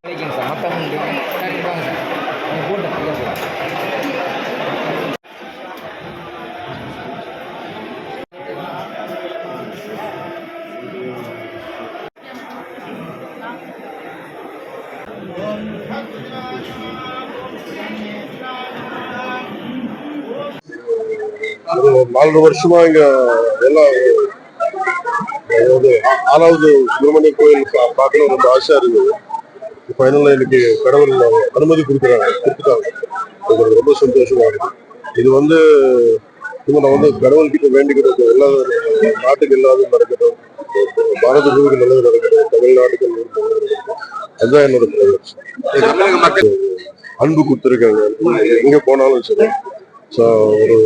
கிடைக்கும் சார் மொத்தம் நாலு வருஷமா இங்க எல்லாம் அதாவது ஆறாவது சுப்பிரமணிய கோயில் பார்க்கணும் ரொம்ப ஆசையா இருந்தது ஃபைனல்ல எனக்கு கடவுள் அனுமதி கொடுக்குறாங்க கொடுத்துட்டாங்க. எங்களுக்கு எனக்கு ரொம்ப சந்தோஷமா இருக்கு இது வந்து இவங்க நான் வந்து கடவுள்கிட்ட வேண்டிக்கிறது எல்லா நாட்டுக்கு எல்லாரும் நடக்கட்டும். பாரத பூமிக்கு நல்லது நடக்கட்டும் தமிழ்நாட்டுக்கு நல்லது நடக்கட்டும். அதுதான் என்னோட அன்பு கொடுத்துருக்காங்க. எங்க போனாலும் சரி. ஸோ ஒரு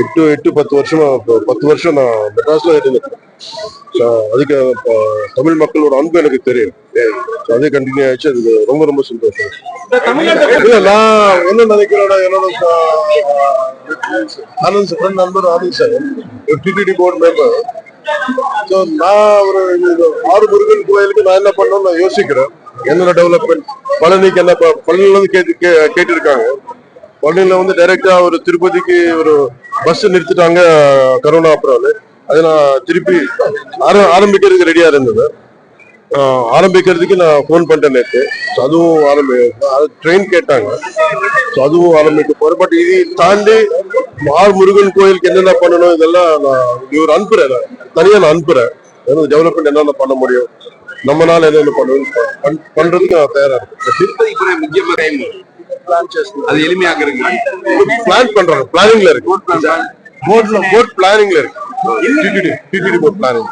எட்டு எட்டு பத்து வருஷமா பத்து வருஷம் நான் மெட்ராஸ்ல இருந்தேன். ஸோ அதுக்கு தமிழ் மக்களோட அன்பு எனக்கு தெரியும். அதே கண்டினியூ ஆயிடுச்சு. அதுக்கு ரொம்ப ரொம்ப சந்தோஷம். இல்ல நான் என்ன நினைக்கிறேன்னா என்னோட ஆனந்த் ஃப்ரெண்ட் நண்பர் Anand sir TTD board member so நான் ஒரு இது ஆறு முருகன் கோயிலுக்கு நான் என்ன பண்ணணும்னு நான் யோசிக்கிறேன். என்னோட டெவலப்மெண்ட் பழனிக்கு என்ன ப- பழனில கேட்டு கேட்டிருக்காங்க. பழனில வந்து டைரக்டா ஒரு திருப்பதிக்கு ஒரு பஸ் நிறுத்திட்டாங்க கரோனா அப்புறம். அதை நான் திருப்பி ஆரம்பிக்கிறதுக்கு ரெடியா இருந்தது. ஆஹ் ஆரம்பிக்கிறதுக்கு நான் ஃபோன் பண்ணிட்டேன் நேற்று ஸோ அதுவும் ஆரம்பி அது ட்ரெயின் கேட்டாங்க. ஸோ அதுவும் ஆரம்பிக்க போகிறேன் பட் இது தாண்டி மார் முருகன் கோயிலுக்கு என்னென்ன பண்ணணும் இதெல்லாம் நான் இவர் அனுப்புறேன் தனியாக தனியா நான் அனுப்புறேன் டெவலப்மெண்ட் என்னென்ன பண்ண முடியும். நம்மனால என்னென்ன பண்ணணும் பண்- பண்றதுக்கு நான் தயாரா இருக்கேன். திருப்பதிக்கு போற முக்கியமான டைம் அது. எளிமையாக்குறதுக்கு பிளான் பண்றோம். பிளானிங்ல இருக்கு. போர்ட்ல போர்ட் பிளானிங்ல இருக்கு. TTD board planning